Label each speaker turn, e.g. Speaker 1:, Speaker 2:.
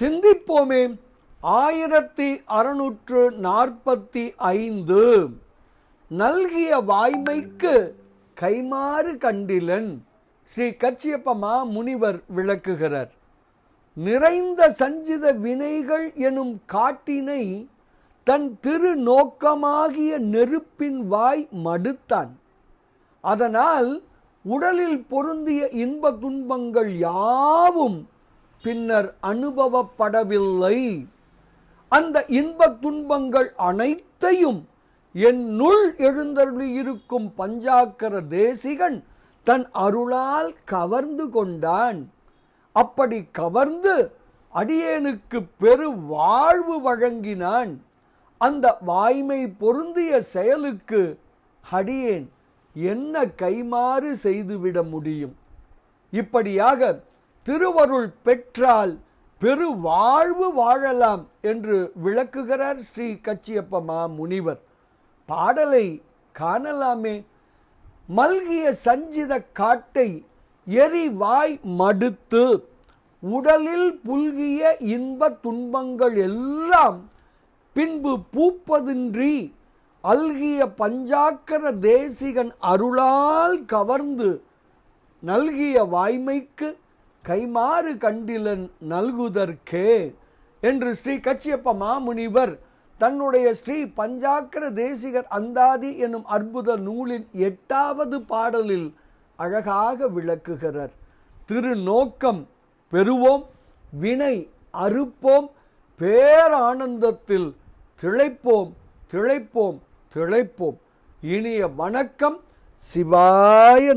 Speaker 1: சிந்திப்போமே. ஆயிரத்தி அறுநூற்று நாற்பத்தி ஐந்து. நல்கிய வாய்மைக்கு கைமாறு கண்டிலன் ஸ்ரீ கச்சியப்பமா முனிவர் விளக்குகிறார். நிறைந்த சஞ்சித வினைகள் எனும் காட்டினை தன் திரு நோக்கமாகிய நெருப்பின் வாய் மடுத்தான். அதனால் உடலில் பொருந்திய இன்ப துன்பங்கள் யாவும் பின்னர் அனுபவப்படவில்லை. அந்த இன்ப துன்பங்கள் அனைத்தையும் என்னுள் எழுந்தருளியிருக்கும் பஞ்சாக்கர தேசிகன் தன் அருளால் கவர்ந்து கொண்டான். அப்படி கவர்ந்து அடியேனுக்கு பெரு வாழ்வு வழங்கினான். அந்த வாய்மை பொருந்திய செயலுக்கு அடியேன் என்ன கைமாறு செய்துவிட முடியும்? இப்படியாக திருவருள் பெற்றால் பெரு வாழ்வு வாழலாம் என்று விளக்குகிறார் ஸ்ரீ கச்சியப்பமா முனிவர் பாடலை காணலாமே. மல்கிய சஞ்சித காட்டை எரிவாய் மடுத்து உடலில் புல்கிய இன்ப துன்பங்கள் எல்லாம் பின்பு பூப்பதின்றி அல்கிய பஞ்சாக்கர தேசிகன் அருளால் கவர்ந்து நல்கிய வாய்மைக்கு கைமாறு கண்டிலன் நல்குதற்கே என்று ஸ்ரீ கச்சியப்ப மாமுனிவர் தன்னுடைய ஸ்ரீ பஞ்சாக்கர தேசிகர் அந்தாதி எனும் அற்புத நூலின் எட்டாவது பாடலில் அழகாக விளக்குகிறார். திருநோக்கம் பெறுவோம் வினை அறுப்போம் பேரானந்தத்தில் திளைப்போம் திளைப்போம் திளைப்போம். இனிய வணக்கம் சிவாய